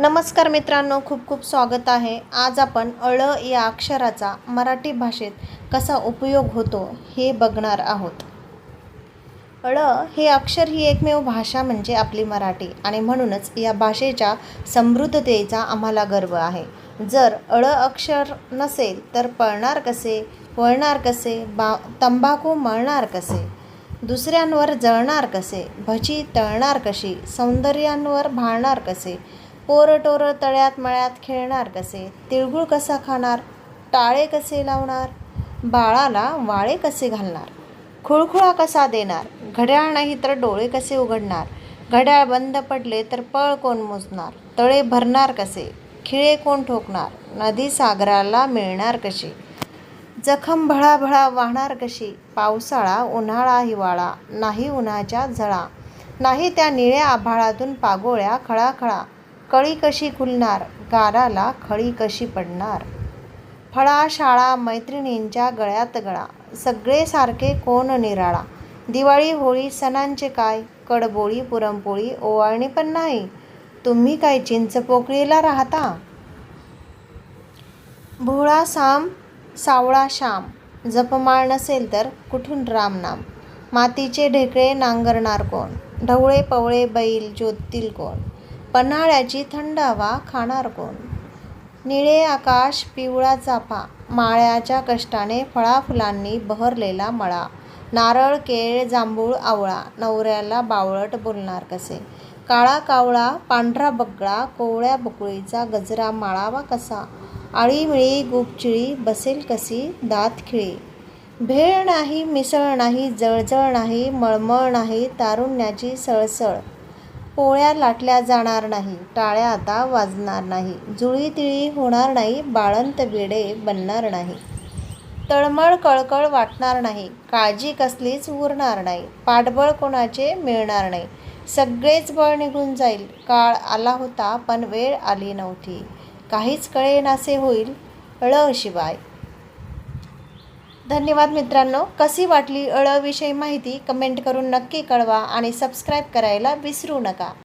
नमस्कार मित्रांनो खूप खूप स्वागत आहे. आज आपण अळ या अक्षराचा मराठी भाषेत कसा उपयोग होतो हे बघणार आहोत. अळ हे अक्षर ही एकमेव भाषा म्हणजे आपली मराठी आणि म्हणूनच या भाषेच्या समृद्धतेचा आम्हाला गर्व आहे. जर अळ अक्षर नसेल तर पळणार कसे वळणार कसे बा तंबाखू मळणार कसे दुसऱ्यांवर जळणार कसे भजी तळणार कशी सौंदर्यांवर भाळणार कसे पोरटोरं तळ्यात मळ्यात खेळणार कसे? तिळगुळ कसा खाणार? टाळे कसे लावणार? बाळाला वाळे कसे घालणार? खुळखुळा कसा देणार? घड्याळ नाही तर डोळे कसे उघडणार? घड्याळ बंद पडले तर पळ कोण मोजणार? तळे भरणार कसे? खिळे कोण ठोकणार? नदी सागराला मिळणार कशी? जखम भळाभळा वाहणार कशी? पावसाळा उन्हाळा हिवाळा नाही उन्हाच्या झळा. नाही त्या निळ्या आभाळातून पागोळ्या खळाखळा. कळी कशी खुलणार? गाराला खळी कशी पडणार? फळा शाळा मैत्रिणींच्या गळ्यात गळा. सगळे सारखे कोण निराळा? दिवाळी होळी सणांचे काय? कडबोळी पुरणपोळी ओवाळणी पण नाही. तुम्ही काय चिंचपोकळीला राहता? भोळा साम सावळा श्याम जपमाळ नसेल तर कुठून रामनाम? मातीचे ढेकळे नांगरणार कोण? ढवळे पवळे बैल जोततील कोण? पन्हाळ्याची थंड हवा खाणार कोण? निळे आकाश पिवळा चाफा माळ्याच्या कष्टाने फळाफुलांनी बहरलेला मळा नारळ केळ जांभूळ आवळा नवऱ्याला बावळट बोलणार कसे? काळा कावळा पांढरा बगळा कोवळ्या बकुळीचा गजरा माळावा कसा? आळीमिळी गुपचिळी बसेल कशी? दात खिळी. भेळ नाही मिसळ नाही जळजळ नाही मळमळ नाही तारुण्याची सळसळ. पोळ्या लाटल्या जाणार नाही टाळ्या आता वाजणार नाही जुळी तिळी होणार नाही बाळंत वेडे बनणार नाही. तळमळ कळकळ वाटणार नाही काळजी कसलीच उरणार नाही पाठबळ कोणाचे मिळणार नाही. सगळेच बळ निघून जाईल काळ आला होता पण वेळ आली नव्हती. काहीच कळेनासे होईल ळ शिवाय. धन्यवाद मित्रांनो. कशी वाटली अळविषयी माहिती कमेंट करून नक्की कळवा आणि सबस्क्राईब करायला विसरू नका.